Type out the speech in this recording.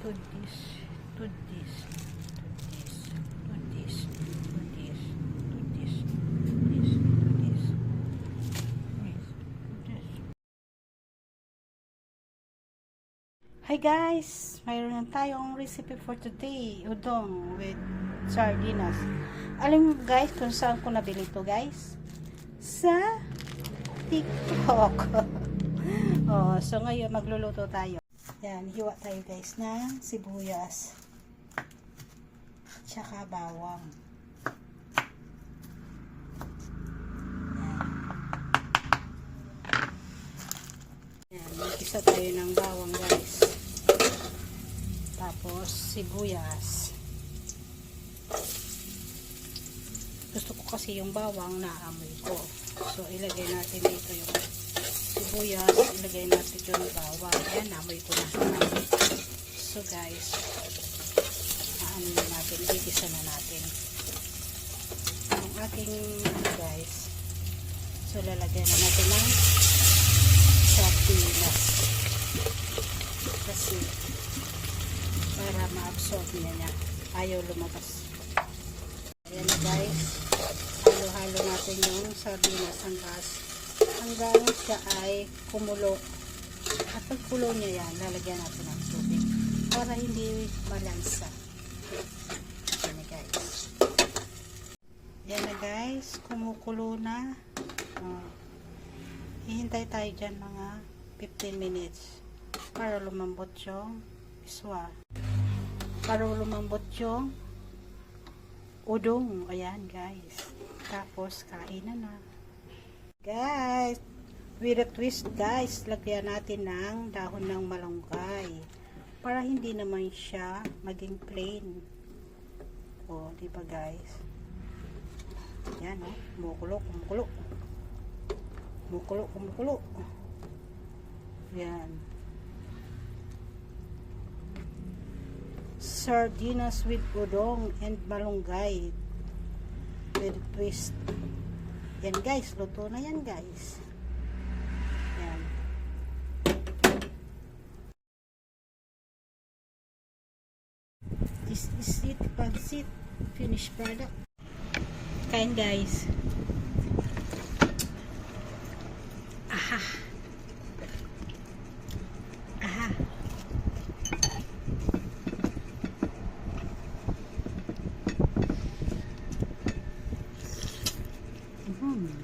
to this, to this, to this, to this, to this, to this, to this, to this, this, this. Hi guys! Mayroon na tayong recipe for today. Udong with sardinas. Alam mo guys kung saan ko nabili to guys? Sa TikTok. oh, so ngayon magluluto tayo. Yan, hiwa tayo guys ng sibuyas. Tsaka bawang. Yan. Yan, mag-isa tayo ng bawang guys. Tapos sibuyas. Gusto ko kasi yung bawang na amoy ko. So ilagay natin dito yung sibuyas, ilagay natin yung bawang. Yan, amoy ko na. So guys, ano na natin, igisa na natin. Ang aking ano, guys, so lalagyan na natin ng sardinas. Kasi para ma-absorb niya niya. Ayaw lumabas. Ayan na guys. Halo-halo natin yung sardinas hanggang hanggang siya ay kumulo. At pag kulo niya yan, lalagyan natin ng tubig para hindi malansa. Ayan na guys. Ayan na guys. Kumukulo na. Oh. Hihintay tayo dyan mga 15 minutes para lumambot yung iswa. Para lumambot yung udong. Ayan guys. Tapos kain na na. Guys, with a twist guys, lagyan natin ng dahon ng malunggay para hindi naman siya maging plain. O, di ba guys? Yan, oh. Kumukulo, kumukulo. Kumukulo, kumukulo. Yan. Sardinas with udong and malunggay with twist. Yan guys, luto na yan guys. Yan. This is it, pansit, finished product. Kain guys. Mm-hmm.